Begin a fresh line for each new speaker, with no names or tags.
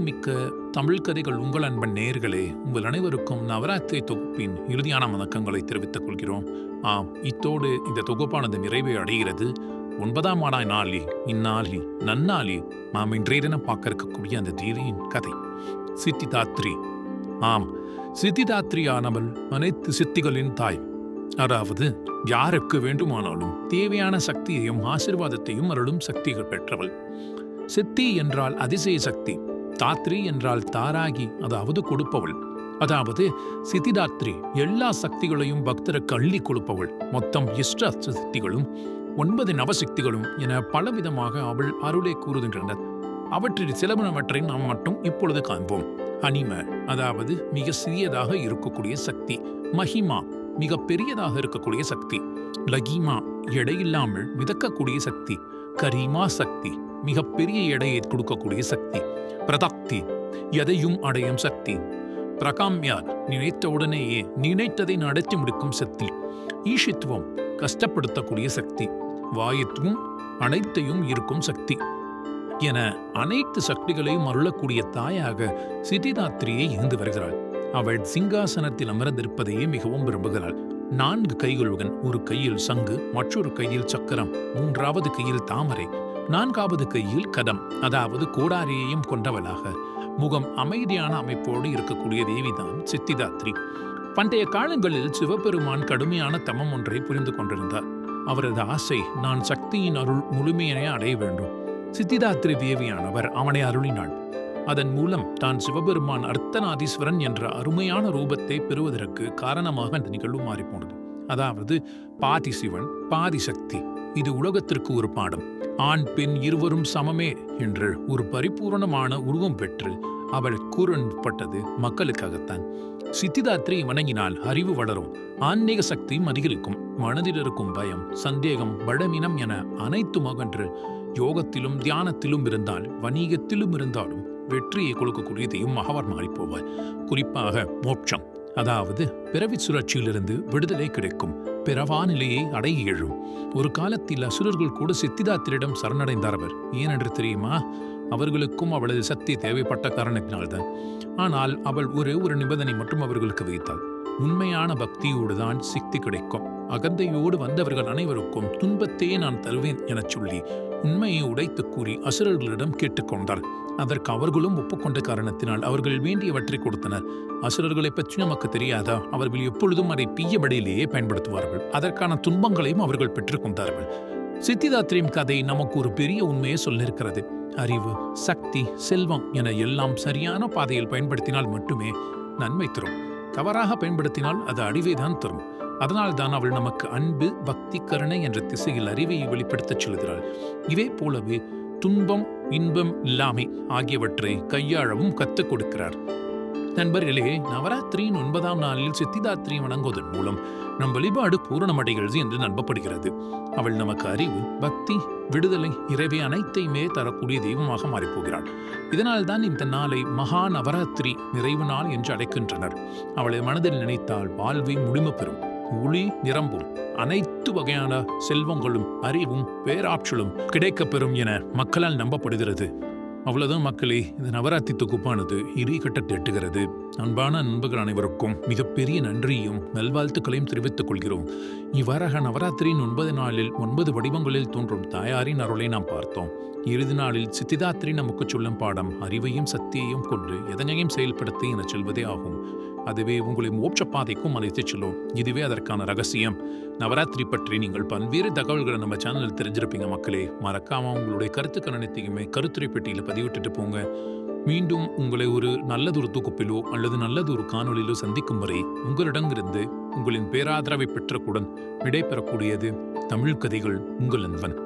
மிக்க தமிழ் கதைகள் உங்கள் அன்பன் நேர்களே உங்கள் அனைவருக்கும் நவராத்திரி தொகுப்பின் இறுதியான வணக்கங்களை தெரிவித்துக் கொள்கிறோம். ஆம் இத்தோடு இந்த தொகுப்பானது நிறைவை அடைகிறது. ஒன்பதாம் ஆனாய் நாளி இந்நாளி நன்னாளி நாம் இன்றையதென பார்க்க இருக்கக்கூடிய அந்த தேவியின் கதை. சித்திதாத்ரி. ஆம் சித்திதாத்ரியானவள் அனைத்து சித்திகளின் தாய். அதாவது யாருக்கு வேண்டுமானாலும் தேவையான சக்தியையும் ஆசிர்வாதத்தையும் அருளும் சக்திகள் பெற்றவள். சித்தி என்றால் அதிசய சக்தி. தாத்ரி என்றால் தாராகி அதாவது கொடுப்பவள். அதாவது சிதிதாத்ரி எல்லா சக்திகளையும் பக்தருக்கு அள்ளி கொடுப்பவள். மொத்தம் இஷ்ட சக்திகளும் ஒன்பது நவசக்திகளும் என பலவிதமாக அவள் அருளை கூறுகின்றனர் அவற்றில் சிலவனவற்றை நாம் மட்டும் இப்பொழுது காண்போம். அனிம அதாவது மிக சிறியதாக இருக்கக்கூடிய சக்தி. மஹிமா மிக பெரியதாக இருக்கக்கூடிய சக்தி. லகிமா எடையில்லாமல் மிதக்கக்கூடிய சக்தி. கரிமா சக்தி மிகப்பெரிய எடையை கொடுக்கக்கூடிய சக்தி பிரதக்தி எதையும் அடையும் சக்தி. பிரகாம்யார் நினைத்தவுடனேயே நினைத்ததை நடத்தி முடிக்கும் சக்தி ஈஷித்துவம் கஷ்டப்படுத்தக்கூடிய சக்தி வாயத்துவம் அனைத்தையும் இருக்கும் சக்தி என அனைத்து சக்திகளையும் அருளக்கூடிய தாயாக சிதிதாத்திரியை இருந்து வருகிறாள். அவள் சிங்காசனத்தில் அமர்ந்திருப்பதையே மிகவும் விரும்புகிறாள். நான்கு கைகளுடன் ஒரு கையில் சங்கு மற்றொரு கையில் சக்கரம் மூன்றாவது கையில் தாமரை நான்காவது கையில் கதம் அதாவது கோடாரியையும் கொண்டவளாக. முகம் அமைதியான அமைப்போடு இருக்கக்கூடிய தேவிதான் சித்திதாத்ரி. பண்டைய காலங்களில் சிவபெருமான் கடுமையான தமம் ஒன்றை புரிந்து கொண்டிருந்தார். அவரது ஆசை நான் சக்தியின் அருள் முழுமையினை அடைய வேண்டும். சித்திதாத்ரி தேவியானவர் அவனை அருளினாள். அதன் மூலம் தான் சிவபெருமான் அர்த்தநாதீஸ்வரன் என்ற அருமையான ரூபத்தை பெறுவதற்கு காரணமாக அந்த நிகழ்வு மாறிப்போனது அதாவது பாதி சிவன் பாதி சக்தி இது உலகத்திற்கு ஒரு பாடம். ஆண் பெண் இருவரும் சமமே என்று ஒரு பரிபூரணமான உருவம் பெற்று அவள் கூறப்பட்டது மக்களுக்காகத்தான். சித்திதாத்திரை வணங்கினால் அறிவு வளரும் ஆன்மீக சக்தியும் அதிகரிக்கும் மனதில் இருக்கும் பயம் சந்தேகம் படமினம் என அனைத்தும் அகன்று யோகத்திலும் தியானத்திலும் இருந்தால் வணிகத்திலும் இருந்தாலும் வெற்றியை கொடுக்கக்கூடியதையும் மகவர் மாறிப்போவார். குறிப்பாக மோட்சம் அதாவது பிறவி சுழற்சியிலிருந்து விடுதலை கிடைக்கும் பிறவா நிலையை அடைய எழும் ஒரு காலத்தில் அசுரர்கள் கூட சித்திதாத்திரிடம் சரணடைந்தார் அவர். ஏனென்று தெரியுமா? அவர்களுக்கும் அவளது சக்தி தேவைப்பட்ட காரணத்தினால்தான். ஆனால் அவள் ஒரே ஒரு நிபந்தனை மட்டும் அவர்களுக்கு வைத்தாள். உண்மையான பக்தியோடு தான் சித்தி கிடைக்கும். அகந்தையோடு வந்தவர்கள் அனைவருக்கும் துன்பத்தையே நான் தருவேன் எனச் சொல்லி உண்மையை உடைத்து கூறி அசுரர்களிடம் கேட்டுக்கொண்டார். அதற்கு அவர்களும் ஒப்புக்கொண்ட காரணத்தினால் அவர்கள் வேண்டியவற்றை கொடுத்தனர். அசுரர்களை பற்றி நமக்கு தெரியாதா? அவர்கள் எப்பொழுதும் அதை பீயபடியிலேயே பயன்படுத்துவார்கள். அதற்கான துன்பங்களையும் அவர்கள் பெற்றுக்கொண்டார்கள் சித்திதாத்திரியும் கதை நமக்கு ஒரு பெரிய உண்மையை சொல்லிருக்கிறது. அறிவு சக்தி செல்வம் என எல்லாம் சரியான பாதையில் பயன்படுத்தினால் மட்டுமே நன்மை தரும். தவறாக பயன்படுத்தினால் அது அழிவை தான் தரும். அதனால் தான் அவள் நமக்கு அன்பு பக்தி கருணை என்ற திசையில் அறிவை வெளிப்படுத்தச் சொல்கிறாள் இதே போலவே துன்பம் இன்பம் இல்லாமை ஆகியவற்றை கையாளவும் கற்றுக் கொடுக்கிறார். நண்பர்களே நவராத்திரியின் ஒன்பதாம் நாளில் சித்திதாத்திரி வணங்குவதன் மூலம் நம் வழிபாடு பூரணமடைகிறது என்று நம்பப்படுகிறது. அவள் நமக்கு அறிவு பக்தி விடுதலை இறைவை அனைத்தையுமே தரக்கூடிய தெய்வமாக மாறிப்போகிறாள். இதனால் தான் இந்த நாளை மகா நவராத்திரி நிறைவு நாள் என்று அழைக்கின்றனர். அவளை மனதில் நினைத்தால் வாழ்வை முழுமை பெறும். ஒளி நிரம்பும். அனைத்து வகையான செல்வங்களும் அறிவும் பேராற்றலும் கிடைக்கப்பெறும் என மக்களால் நம்பப்படுகிறது. அவ்வளவுதான் மக்களே இந்த நவராத்திரி தொகுப்பானது இறுதி கட்டத்தை எட்டுகிறது அன்பான நண்பர்கள் அனைவருக்கும் மிகப்பெரிய நன்றியும் நல்வாழ்த்துக்களையும் தெரிவித்துக் கொள்கிறோம். இவ்வாறாக நவராத்திரியின் ஒன்பது நாளில் ஒன்பது வடிவங்களில் தோன்றும் தாயாரின் அருளை நாம் பார்த்தோம். இறுதி நாளில் சித்திதாத்திரி நமக்கு சொல்லும் பாடம் அறிவையும் சக்தியையும் கொண்டு எதனையும் செயல்படுத்தி என சொல்வதே ஆகும். அதுவே உங்களை மோட்ச பாதைக்கும் அழைத்துச் செல்லும். இதுவே அதற்கான ரகசியம். நவராத்திரி பற்றி நீங்கள் பல்வேறு தகவல்களை நம்ம சேனலில் தெரிஞ்சிருப்பீங்க மக்களே. மறக்காம உங்களுடைய கருத்துக்கள் அனைத்தையுமே கருத்துரை பெட்டியில் பதிவிட்டுட்டு போங்க. மீண்டும் உங்களை ஒரு நல்லதொரு தொகுப்பிலோ அல்லது நல்லதொரு காணொலியிலோ சந்திக்கும் வரை உங்களிடமிருந்து உங்களின் பேராதரவை பெற்றக்குடன் விடைபெறக்கூடியது தமிழ் கதைகள் உங்கள் நண்பன்